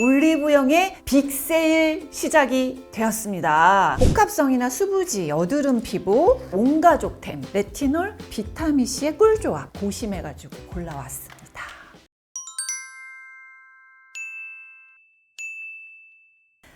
올리브영의 빅세일 시작이 되었습니다. 복합성이나 수부지, 여드름 피부, 온 가족템, 레티놀, 비타민C의 꿀조합 고심해가지고 골라왔습니다.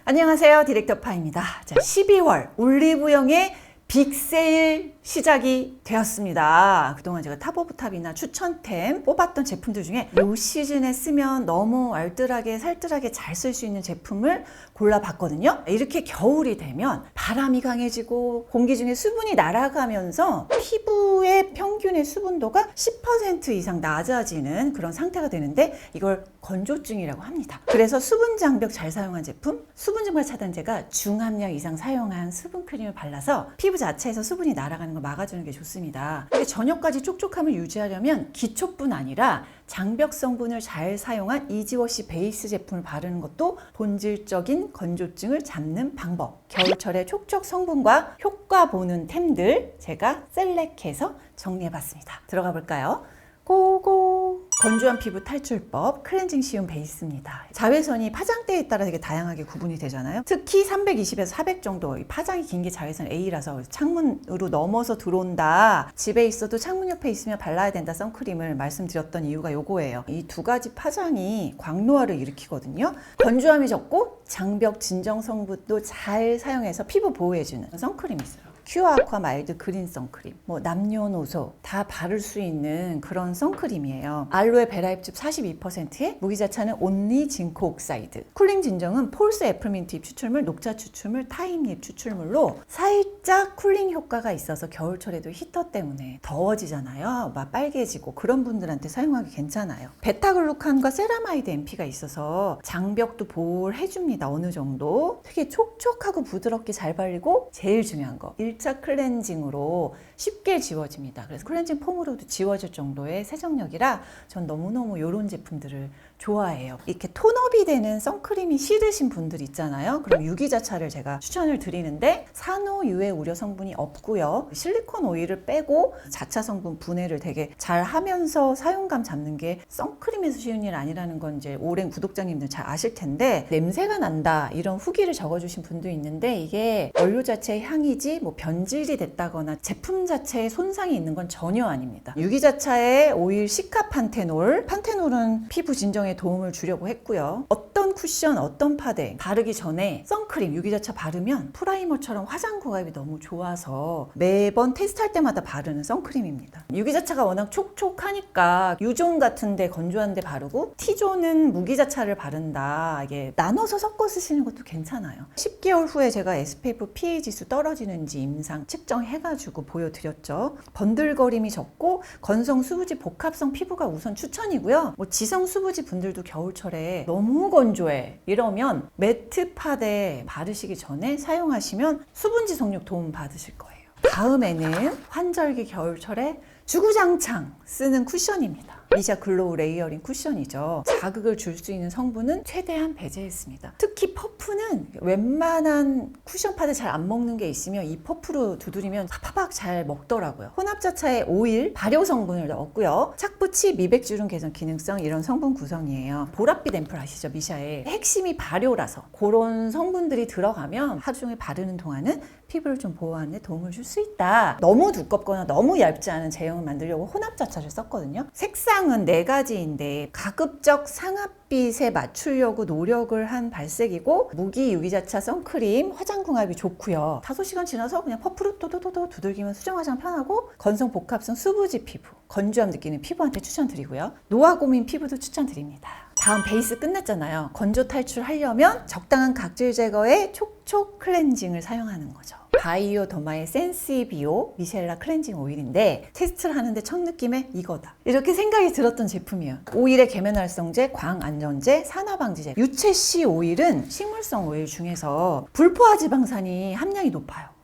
안녕하세요. 디렉터 파입니다. 자, 12월 올리브영의 빅세일 시작이 되었습니다. 그동안 제가 탑 오브 탑이나 추천템 뽑았던 제품들 중에 이 시즌에 쓰면 너무 알뜰하게 살뜰하게 잘 쓸 수 있는 제품을 골라봤거든요. 이렇게 겨울이 되면 바람이 강해지고 공기 중에 수분이 날아가면서 피부의 평균의 수분도가 10% 이상 낮아지는 그런 상태가 되는데 이걸 건조증이라고 합니다. 그래서 수분 장벽 잘 사용한 제품, 수분 증발 차단제가 중함량 이상 사용한 수분 크림을 발라서 피부 자체에서 수분이 날아가는 걸 막아주는 게 좋습니다. 근데 저녁까지 촉촉함을 유지하려면 기초뿐 아니라 장벽 성분을 잘 사용한 이지워시 베이스 제품을 바르는 것도 본질적인 건조증을 잡는 방법. 겨울철에 촉촉 성분과 효과 보는 템들 제가 셀렉해서 정리해봤습니다. 들어가 볼까요? 고고! 건조한 피부 탈출법, 클렌징 쉬운 베이스입니다. 자외선이 파장대에 따라 되게 다양하게 구분이 되잖아요. 특히 320에서 400 정도, 이 파장이 긴 게 자외선 A라서 창문으로 넘어서 들어온다. 집에 있어도 창문 옆에 있으면 발라야 된다 선크림을 말씀드렸던 이유가 요거예요. 이 두 가지 파장이 광노화를 일으키거든요. 건조함이 적고 장벽 진정 성분도 잘 사용해서 피부 보호해주는 선크림이 있어요. 큐어 아쿠아 마일드 그린 선크림, 뭐 남녀노소 다 바를 수 있는 그런 선크림이에요. 알로에 베라 잎즙 42%에 무기자차는 온리 징크 옥사이드. 쿨링 진정은 폴스 애플민트 잎 추출물, 녹차 추출물, 타임 잎 추출물로 살짝 쿨링 효과가 있어서 겨울철에도 히터 때문에 더워지잖아요. 막 빨개지고 그런 분들한테 사용하기 괜찮아요. 베타글루칸과 세라마이드 MP가 있어서 장벽도 보호를 해줍니다. 어느 정도. 되게 촉촉하고 부드럽게 잘 발리고 제일 중요한 거1 차 클렌징으로 쉽게 지워집니다. 그래서 클렌징 폼으로도 지워질 정도의 세정력이라 전 너무너무 이런 제품들을 좋아해요. 이렇게 톤업이 되는 선크림이 싫으신 분들 있잖아요. 그럼 유기자차를 제가 추천을 드리는데 산호 유해 우려 성분이 없고요. 실리콘 오일을 빼고 자차 성분 분해를 되게 잘 하면서 사용감 잡는 게 선크림에서 쉬운 일 아니라는 건 이제 오랜 구독자님들 잘 아실 텐데 냄새가 난다 이런 후기를 적어주신 분도 있는데 이게 원료 자체의 향이지 뭐 변질이 됐다거나 제품 자체에 손상이 있는 건 전혀 아닙니다. 유기자차의 오일 시카판테놀 판테놀은 피부 진정에 도움을 주려고 했고요. 어떤 쿠션, 어떤 파데 바르기 전에 선크림 유기자차 바르면 프라이머처럼 화장 궁합이 너무 좋아서 매번 테스트할 때마다 바르는 선크림입니다. 유기자차가 워낙 촉촉하니까 유존 같은데 건조한데 바르고 T존은 무기자차를 바른다. 이게 나눠서 섞어 쓰시는 것도 괜찮아요. 10개월 후에 제가 SPF PA 지수 떨어지는지 임상 측정해가지고 보여드 렸죠. 번들거림이 적고 건성 수부지 복합성 피부가 우선 추천이고요. 뭐 지성 수부지 분들도 겨울철에 너무 건조해 이러면 매트 파데 바르시기 전에 사용하시면 수분지 성육 도움 받으실 거예요. 다음에는 환절기 겨울철에 주구장창 쓰는 쿠션입니다. 미샤 글로우 레이어링 쿠션이죠. 자극을 줄 수 있는 성분은 최대한 배제했습니다. 특히 퍼프는 웬만한 쿠션 파드 잘안 먹는 게 있으면 이 퍼프로 두드리면 파파박 잘 먹더라고요. 혼합자차에 오일, 발효 성분을 넣었고요. 착붙이 미백주름 개선 기능성 이런 성분 구성이에요. 보랏빛 앰플 아시죠? 미샤의 핵심이 발효라서 그런 성분들이 들어가면 하루 종일 바르는 동안은 피부를 좀 보호하는 데 도움을 줄 수 있다. 너무 두껍거나 너무 얇지 않은 제형을 만들려고 혼합자차를 썼거든요. 색상 은 네 가지인데 가급적 상압빛에 맞추려고 노력을 한 발색이고 무기 유기자차 선크림 화장 궁합이 좋고요. 5시간 지나서 그냥 퍼프로 또도도도 두들기면 수정 화장 편하고 건성 복합성 수부지 피부 건조함 느끼는 피부한테 추천드리고요. 노화 고민 피부도 추천드립니다. 다음 베이스 끝났잖아요. 건조 탈출하려면 적당한 각질 제거에 촉촉 클렌징을 사용하는 거죠. 바이오 더마의 센시비오 미셸라 클렌징 오일인데 테스트를 하는데 첫 느낌에 이거다. 이렇게 생각이 들었던 제품이에요. 오일의 계면활성제, 광안전제, 산화방지제. 유채씨 오일은 식물성 오일 중에서 불포화 지방산이 함량이 높아요.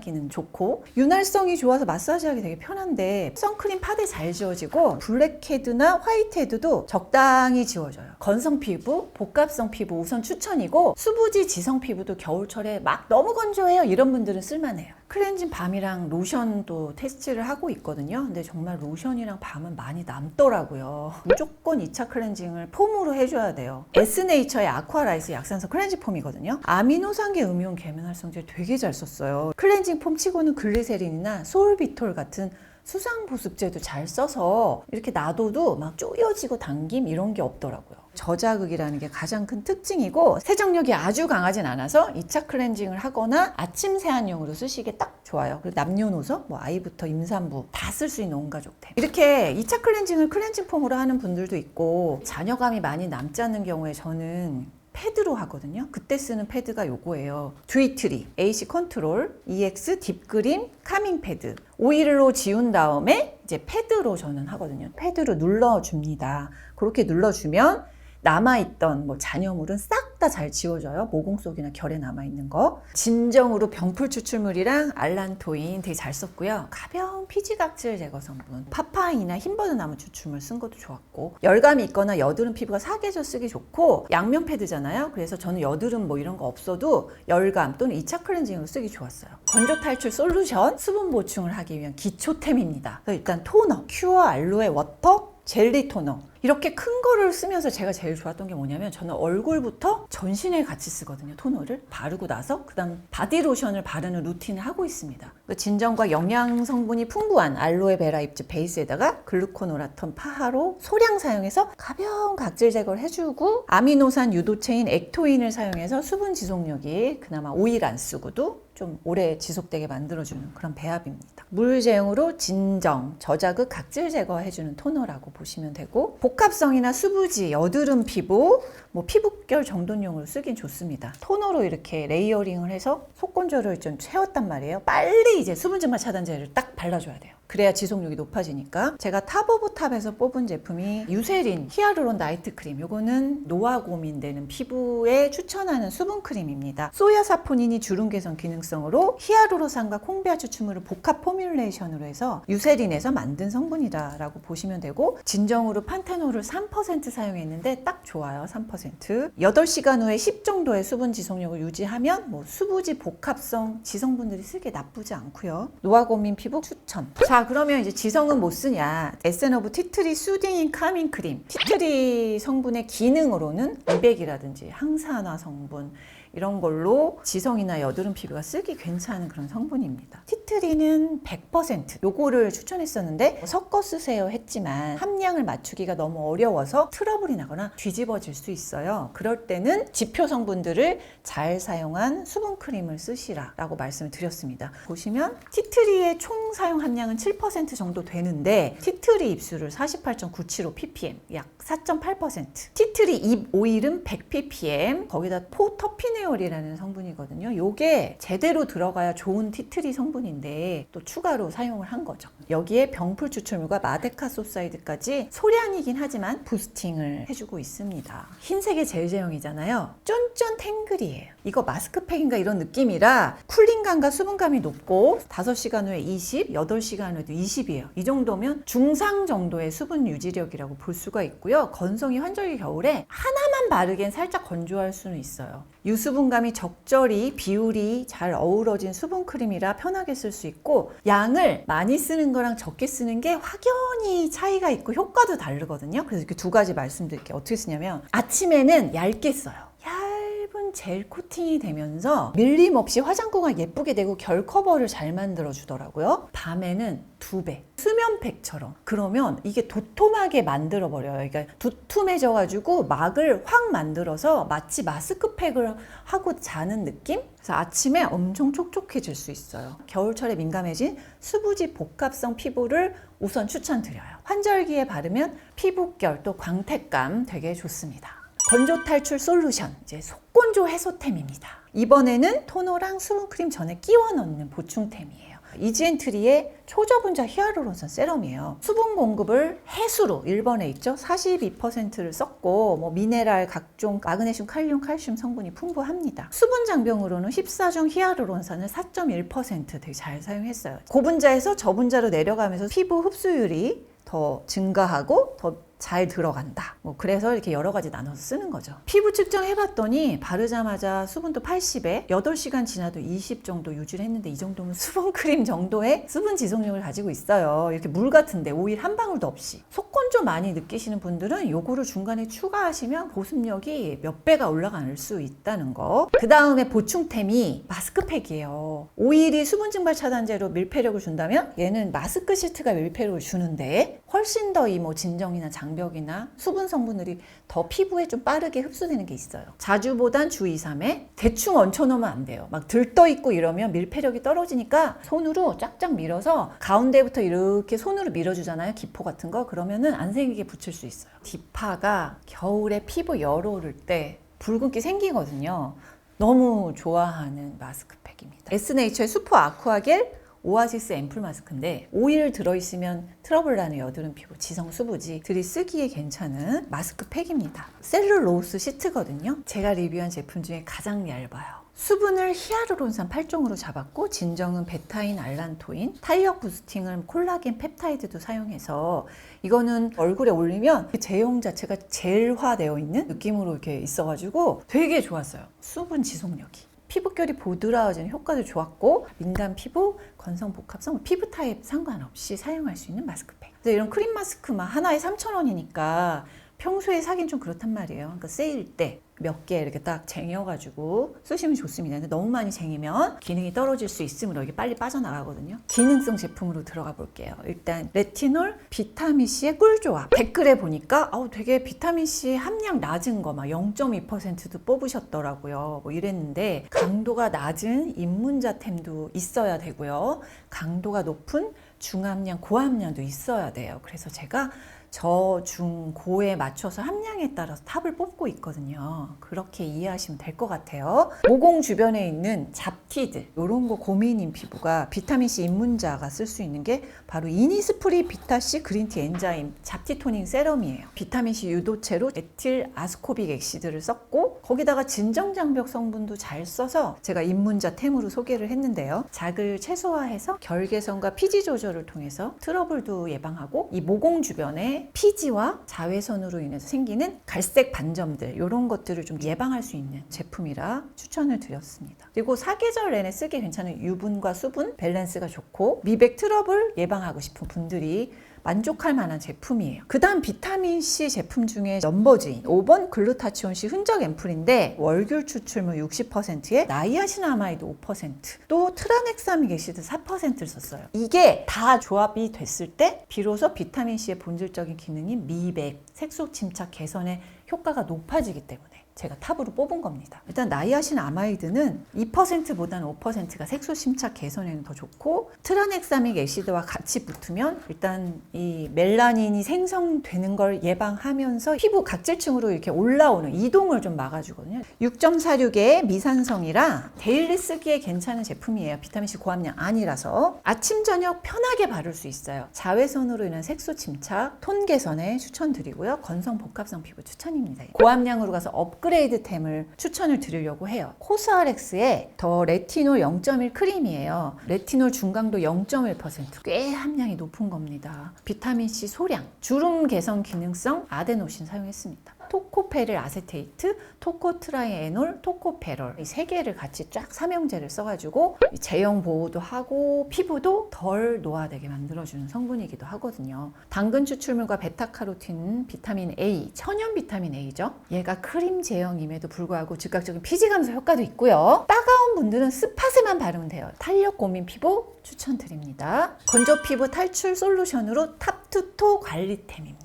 기능 좋고 윤활성이 좋아서 마사지하기 되게 편한데 선크림 파데 잘 지워지고 블랙헤드나 화이트헤드도 적당히 지워져요. 건성 피부, 복합성 피부 우선 추천이고 수부지 지성 피부도 겨울철에 막 너무 건조해요 이런 분들은 쓸만해요. 클렌징 밤이랑 로션도 테스트를 하고 있거든요. 근데 정말 로션이랑 밤은 많이 남더라고요. 무조건 2차 클렌징을 폼으로 해줘야 돼요. 에스네이처의 아쿠아라이스 약산성 클렌징 폼이거든요. 아미노산계 음이온 계면 활성제 되게 잘 썼어요. 클렌징 폼 치고는 글리세린이나 소울비톨 같은 수상 보습제도 잘 써서 이렇게 놔둬도 막 쪼여지고 당김 이런 게 없더라고요. 저자극이라는 게 가장 큰 특징이고 세정력이 아주 강하진 않아서 2차 클렌징을 하거나 아침 세안용으로 쓰시기에 딱 좋아요. 그리고 남녀노소, 뭐 아이부터 임산부 다 쓸 수 있는 온 가족템. 이렇게 2차 클렌징을 클렌징 폼으로 하는 분들도 있고 자녀감이 많이 남지 않는 경우에 저는 패드로 하거든요. 그때 쓰는 패드가 요거예요. 듀이트리, AC 컨트롤, EX 딥그림, 카밍 패드. 오일로 지운 다음에 이제 패드로 저는 하거든요. 패드로 눌러줍니다. 그렇게 눌러주면 남아있던 뭐 잔여물은 싹 다 잘 지워져요. 모공 속이나 결에 남아있는 거. 진정으로 병풀 추출물이랑 알란토인 되게 잘 썼고요. 가벼운 피지각질 제거 성분. 파파인이나 흰버드 나무 추출물 쓴 것도 좋았고. 열감이 있거나 여드름 피부가 사계절 쓰기 좋고 양면 패드잖아요. 그래서 저는 여드름 뭐 이런 거 없어도 열감 또는 2차 클렌징으로 쓰기 좋았어요. 건조 탈출 솔루션 수분 보충을 하기 위한 기초템입니다. 그래서 일단 토너, 큐어 알로에 워터 젤리 토너. 이렇게 큰 거를 쓰면서 제가 제일 좋았던 게 뭐냐면 저는 얼굴부터 전신에 같이 쓰거든요 토너를. 바르고 나서 그 다음 바디로션을 바르는 루틴을 하고 있습니다. 그 진정과 영양 성분이 풍부한 알로에 베라 잎즙 베이스에다가 글루코노라톤 파하로 소량 사용해서 가벼운 각질 제거를 해주고 아미노산 유도체인 액토인을 사용해서 수분 지속력이 그나마 오일 안 쓰고도 좀 오래 지속되게 만들어주는 그런 배합입니다. 물 제형으로 진정, 저자극, 각질 제거해주는 토너라고 보시면 되고 복합성이나 수부지, 여드름 피부, 뭐 피부결 정돈용으로 쓰긴 좋습니다. 토너로 이렇게 레이어링을 해서 속건조를 좀 채웠단 말이에요. 빨리 이제 수분증말 차단제를 딱 발라줘야 돼요. 그래야 지속력이 높아지니까. 제가 탑 오브 탑에서 뽑은 제품이 유세린 히아루론 나이트 크림. 요거는 노화 고민되는 피부에 추천하는 수분 크림입니다. 소야사포닌이 주름 개선 기능성으로 히아루로산과 콩비아 추출물을 복합 포뮬레이션으로 해서 유세린에서 만든 성분이다라고 보시면 되고 진정으로 판테놀을 3% 사용했는데 딱 좋아요 3% 8시간 후에 10 정도의 수분 지속력을 유지하면 뭐 수부지 복합성 지성분들이 쓰기에 나쁘지 않고요. 노화 고민 피부 추천 자 그러면 이제 지성은 못 쓰냐? 에센오브 티트리 수딩인 카밍 크림. 티트리 성분의 기능으로는 미백이라든지 항산화 성분 이런 걸로 지성이나 여드름 피부가 쓰기 괜찮은 그런 성분입니다. 티트리는 100% 요거를 추천했었는데 섞어 쓰세요 했지만 함량을 맞추기가 너무 어려워서 트러블이 나거나 뒤집어질 수 있어요. 그럴 때는 지표 성분들을 잘 사용한 수분 크림을 쓰시라 라고 말씀을 드렸습니다. 보시면 티트리의 총 사용 함량은 7% 정도 되는데 티트리 입술을 48.975 ppm 약 4.8% 티트리 잎 오일은 100 ppm 거기다 포터 피네올이라는 성분이거든요. 요게 제대로 들어가야 좋은 티트리 성분인데 또 추가로 사용을 한 거죠. 여기에 병풀 추출물과 마데카 소사이드까지 소량이긴 하지만 부스팅을 해주고 있습니다. 흰색의 젤 제형이잖아요. 쫀쫀 탱글이에요. 이거 마스크팩인가 이런 느낌이라 쿨링감과 수분감이 높고 5시간 후에 20, 8시간 후에도 20이에요. 이 정도면 중상 정도의 수분 유지력이라고 볼 수가 있고요. 건성이 환절기 겨울에 하나만 바르기엔 살짝 건조할 수는 있어요. 유수 분감이 적절히 비율이 잘 어우러진 수분 크림이라 편하게 쓸 수 있고 양을 많이 쓰는 거랑 적게 쓰는 게 확연히 차이가 있고 효과도 다르거든요. 그래서 이렇게 두 가지 말씀드릴게요. 어떻게 쓰냐면 아침에는 얇게 써요. 얇은 젤 코팅이 되면서 밀림 없이 화장구가 예쁘게 되고 결 커버를 잘 만들어 주더라고요. 밤에는 두 배. 수면팩처럼. 그러면 이게 도톰하게 만들어 버려요. 그러니까 두툼해져 가지고 막을 확 만들어서 마치 마스크팩을 하고 자는 느낌? 그래서 아침에 엄청 촉촉해질 수 있어요. 겨울철에 민감해진 수부지 복합성 피부를 우선 추천드려요. 환절기에 바르면 피부결 또 광택감 되게 좋습니다. 건조 탈출 솔루션 이제 속건조 해소템입니다. 이번에는 토너랑 수분크림 전에 끼워 넣는 보충템이에요. 이지엔트리의 초저분자 히아루론산 세럼이에요. 수분 공급을 해수로 1번에 있죠. 42%를 썼고 뭐 미네랄 각종 마그네슘, 칼륨, 칼슘 성분이 풍부합니다. 수분 장병으로는 14종 히아루론산을 4.1% 되게 잘 사용했어요. 고분자에서 저분자로 내려가면서 피부 흡수율이 더 증가하고 더 잘 들어간다. 뭐 그래서 이렇게 여러 가지 나눠서 쓰는 거죠. 피부 측정 해봤더니 바르자마자 수분도 80에 8시간 지나도 20 정도 유지를 했는데 이 정도면 수분 크림 정도의 수분 지속력을 가지고 있어요. 이렇게 물 같은데 오일 한 방울도 없이. 속건 좀 많이 느끼시는 분들은 요거를 중간에 추가하시면 보습력이 몇 배가 올라갈 수 있다는 거. 그 다음에 보충템이 마스크팩이에요. 오일이 수분 증발 차단제로 밀폐력을 준다면 얘는 마스크 시트가 밀폐력을 주는데 훨씬 더 이 뭐 진정이나 장 벽이나 수분 성분들이 더 피부에 좀 빠르게 흡수되는 게 있어요. 자주보단 주 2, 3회 대충 얹혀놓으면 안 돼요. 막 들떠 있고 이러면 밀폐력이 떨어지니까 손으로 쫙쫙 밀어서 가운데부터 이렇게 손으로 밀어주잖아요. 기포 같은 거 그러면은 안 생기게 붙일 수 있어요. 디파가 겨울에 피부 열 오를 때 붉은기 생기거든요. 너무 좋아하는 마스크팩입니다. 에스네이처의 슈퍼 아쿠아겔 오아시스 앰플 마스크인데 오일 들어있으면 트러블 나는 여드름 피부 지성 수부지들이 쓰기에 괜찮은 마스크팩입니다. 셀룰로스 시트거든요. 제가 리뷰한 제품 중에 가장 얇아요. 수분을 히아루론산 8종으로 잡았고 진정은 베타인, 알란토인, 탄력 부스팅을 콜라겐 펩타이드도 사용해서 이거는 얼굴에 올리면 그 제형 자체가 젤화되어 있는 느낌으로 이렇게 있어가지고 되게 좋았어요. 수분 지속력이. 피부결이 보드라워지는 효과도 좋았고 민감 피부, 건성 복합성, 피부 타입 상관없이 사용할 수 있는 마스크팩. 근데 이런 크림 마스크만 하나에 3,000원이니까 평소에 사긴 좀 그렇단 말이에요. 그러니까 세일 때 몇 개 이렇게 딱 쟁여가지고 쓰시면 좋습니다. 근데 너무 많이 쟁이면 기능이 떨어질 수 있으므로 이게 빨리 빠져나가거든요. 기능성 제품으로 들어가 볼게요. 일단 레티놀, 비타민C의 꿀조합. 댓글에 보니까 아우 되게 비타민C 함량 낮은 거 막 0.2%도 뽑으셨더라고요. 뭐 이랬는데 강도가 낮은 입문자템도 있어야 되고요. 강도가 높은 중함량, 고함량도 있어야 돼요. 그래서 제가 저, 중, 고에 맞춰서 함량에 따라서 탑을 뽑고 있거든요. 그렇게 이해하시면 될 것 같아요. 모공 주변에 있는 잡티들, 이런 거 고민인 피부가 비타민C 입문자가 쓸 수 있는 게 바로 이니스프리 비타C 그린티 엔자임 잡티 토닝 세럼이에요. 비타민C 유도체로 에틸 아스코빅 액시드를 썼고 거기다가 진정장벽 성분도 잘 써서 제가 입문자 템으로 소개를 했는데요. 자극을 최소화해서 결계선과 피지 조절을 통해서 트러블도 예방하고 이 모공 주변에 피지와 자외선으로 인해서 생기는 갈색 반점들 이런 것들을 좀 예방할 수 있는 제품이라 추천을 드렸습니다. 그리고 사계절 내내 쓰기 괜찮은 유분과 수분 밸런스가 좋고 미백 트러블 예방하고 싶은 분들이 만족할 만한 제품이에요. 그 다음 비타민C 제품 중에 넘버즈인 5번 글루타치온C 흔적 앰플인데 월귤 추출물 60%에 나이아신아마이드 5%또 트라넥사믹 애시드 4%를 썼어요. 이게 다 조합이 됐을 때 비로소 비타민C의 본질적인 기능인 미백, 색소 침착 개선의 효과가 높아지기 때문에 제가 탑으로 뽑은 겁니다. 일단 나이아신 아마이드는 2%보다는 5%가 색소 심착 개선에는 더 좋고 트라넥사믹 애시드와 같이 붙으면 일단 이 멜라닌이 생성되는 걸 예방하면서 피부 각질층으로 이렇게 올라오는 이동을 좀 막아주거든요. 6.46의 미산성이라 데일리 쓰기에 괜찮은 제품이에요. 비타민C 고함량 아니라서 아침 저녁 편하게 바를 수 있어요. 자외선으로 인한 색소 침착, 톤 개선에 추천드리고요. 건성 복합성 피부 추천입니다. 고함량으로 가서 업 그레이드템을 추천을 드리려고 해요. 코스알엑스의 더 레티놀 0.1 크림이에요. 레티놀 중강도 0.1%꽤 함량이 높은 겁니다. 비타민C 소량, 주름 개선 기능성 아데노신 사용했습니다. 토코페릴 아세테이트, 토코트라이에놀, 토코페롤 이세 개를 같이 쫙 삼형제를 써가지고 이 제형 보호도 하고 피부도 덜 노화되게 만들어주는 성분이기도 하거든요. 당근 추출물과 베타카로틴, 비타민 A, 천연 비타민 A죠. 얘가 크림 제형임에도 불구하고 즉각적인 피지 감소 효과도 있고요. 따가운 분들은 스팟에만 바르면 돼요. 탄력 고민 피부 추천드립니다. 건조 피부 탈출 솔루션으로 탑투토 관리템입니다.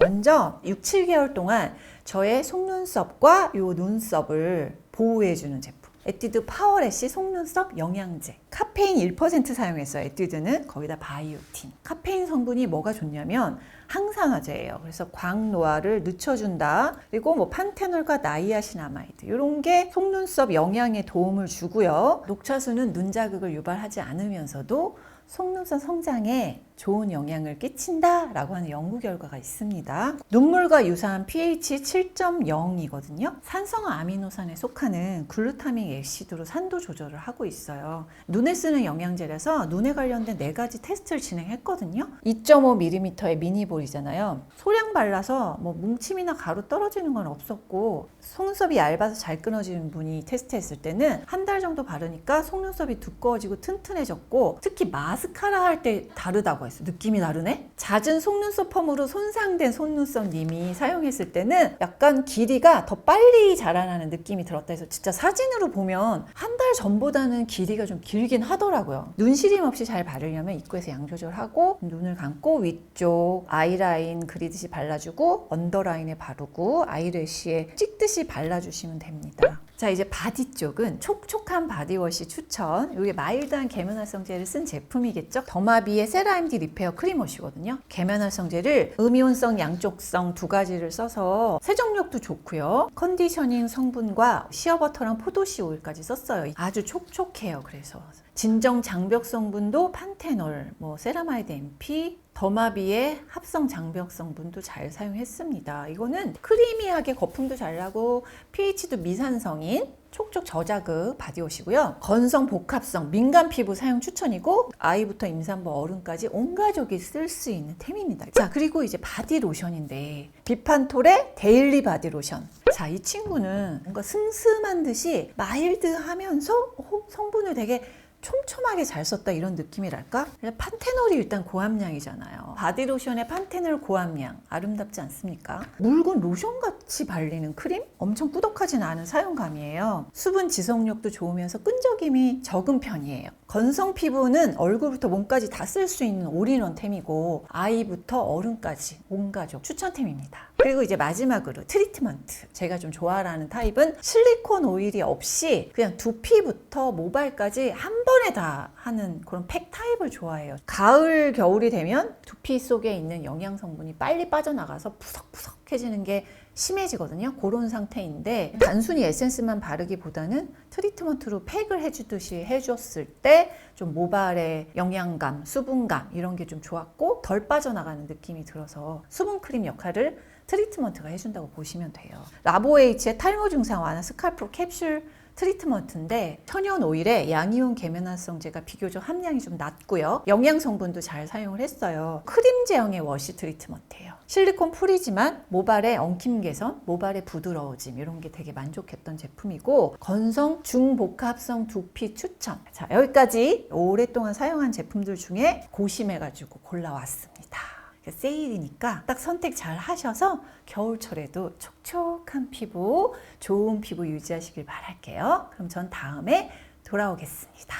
먼저 6, 7개월 동안 저의 속눈썹과 요 눈썹을 보호해주는 제품. 에뛰드 파워래쉬 속눈썹 영양제. 카페인 1% 사용했어요. 에뛰드는 거기다 바이오틴. 카페인 성분이 뭐가 좋냐면 항산화제예요. 그래서 광노화를 늦춰준다. 그리고 뭐 판테놀과 나이아신아마이드 이런 게 속눈썹 영양에 도움을 주고요. 녹차수는 눈 자극을 유발하지 않으면서도 속눈썹 성장에 좋은 영향을 끼친다라고 하는 연구 결과가 있습니다. 눈물과 유사한 pH 7.0이거든요. 산성 아미노산에 속하는 글루타믹 애시드로 산도 조절을 하고 있어요. 눈에 쓰는 영양제라서 눈에 관련된 네 가지 테스트를 진행했거든요. 2.5mm의 미니볼이잖아요. 소량 발라서 뭐 뭉침이나 가루 떨어지는 건 없었고 속눈썹이 얇아서 잘 끊어지는 분이 테스트했을 때는 한 달 정도 바르니까 속눈썹이 두꺼워지고 튼튼해졌고 특히 마스카라 할 때 다르다고 했어요. 느낌이 다르네? 잦은 속눈썹 펌으로 손상된 속눈썹님이 사용했을 때는 약간 길이가 더 빨리 자라나는 느낌이 들었다 해서 진짜 사진으로 보면 한 달 전보다는 길이가 좀 길긴 하더라고요. 눈 시림 없이 잘 바르려면 입구에서 양 조절하고 눈을 감고 위쪽 아이라인 그리듯이 발라주고 언더라인에 바르고 아이래쉬에 찍듯이 발라주시면 됩니다. 자 이제 바디 쪽은 촉촉한 바디워시 추천. 이게 마일드한 계면활성제를 쓴 제품이겠죠? 더마비의 세라임디 리페어 크림워시거든요. 계면활성제를 음이온성 양쪽성 두 가지를 써서 세정력도 좋고요. 컨디셔닝 성분과 시어버터랑 포도씨 오일까지 썼어요. 아주 촉촉해요 그래서. 진정 장벽 성분도 판테놀 뭐 세라마이드 MP 더마비의 합성 장벽 성분도 잘 사용했습니다. 이거는 크리미하게 거품도 잘 나고 pH도 미산성인 촉촉 저자극 바디워시고요. 건성 복합성 민감 피부 사용 추천이고 아이부터 임산부 어른까지 온 가족이 쓸 수 있는 템입니다. 자 그리고 이제 바디 로션인데 비판톨의 데일리 바디 로션. 자 이 친구는 뭔가 슴슴한 듯이 마일드하면서 어, 성분을 되게 촘촘하게 잘 썼다 이런 느낌이랄까? 판테놀이 일단 고함량이잖아요. 바디로션의 판테놀 고함량 아름답지 않습니까? 묽은 로션 같이 발리는 크림? 엄청 꾸덕하진 않은 사용감이에요. 수분 지속력도 좋으면서 끈적임이 적은 편이에요. 건성 피부는 얼굴부터 몸까지 다 쓸 수 있는 올인원템이고 아이부터 어른까지 온 가족 추천템입니다. 그리고 이제 마지막으로 트리트먼트. 제가 좀 좋아하는 타입은 실리콘 오일이 없이 그냥 두피부터 모발까지 한 번에 다 하는 그런 팩 타입을 좋아해요. 가을, 겨울이 되면 두피 속에 있는 영양 성분이 빨리 빠져나가서 푸석푸석해지는 게 심해지거든요. 그런 상태인데 단순히 에센스만 바르기보다는 트리트먼트로 팩을 해주듯이 해줬을 때 좀 모발의 영양감, 수분감 이런 게 좀 좋았고 덜 빠져나가는 느낌이 들어서 수분 크림 역할을 트리트먼트가 해준다고 보시면 돼요. 라보에이치의 탈모 증상 완화 스칼프로 캡슐 트리트먼트인데 천연 오일에 양이온 계면활성제가 비교적 함량이 좀 낮고요. 영양 성분도 잘 사용을 했어요. 크림 제형의 워시 트리트먼트예요. 실리콘 풀이지만 모발의 엉킴 개선, 모발의 부드러워짐 이런 게 되게 만족했던 제품이고 건성 중복합성 두피 추천. 자 여기까지 오랫동안 사용한 제품들 중에 고심해 가지고 골라왔습니다. 세일이니까 딱 선택 잘 하셔서 겨울철에도 촉촉한 피부, 좋은 피부 유지하시길 바랄게요. 그럼 전 다음에 돌아오겠습니다.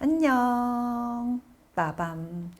안녕. 빠밤.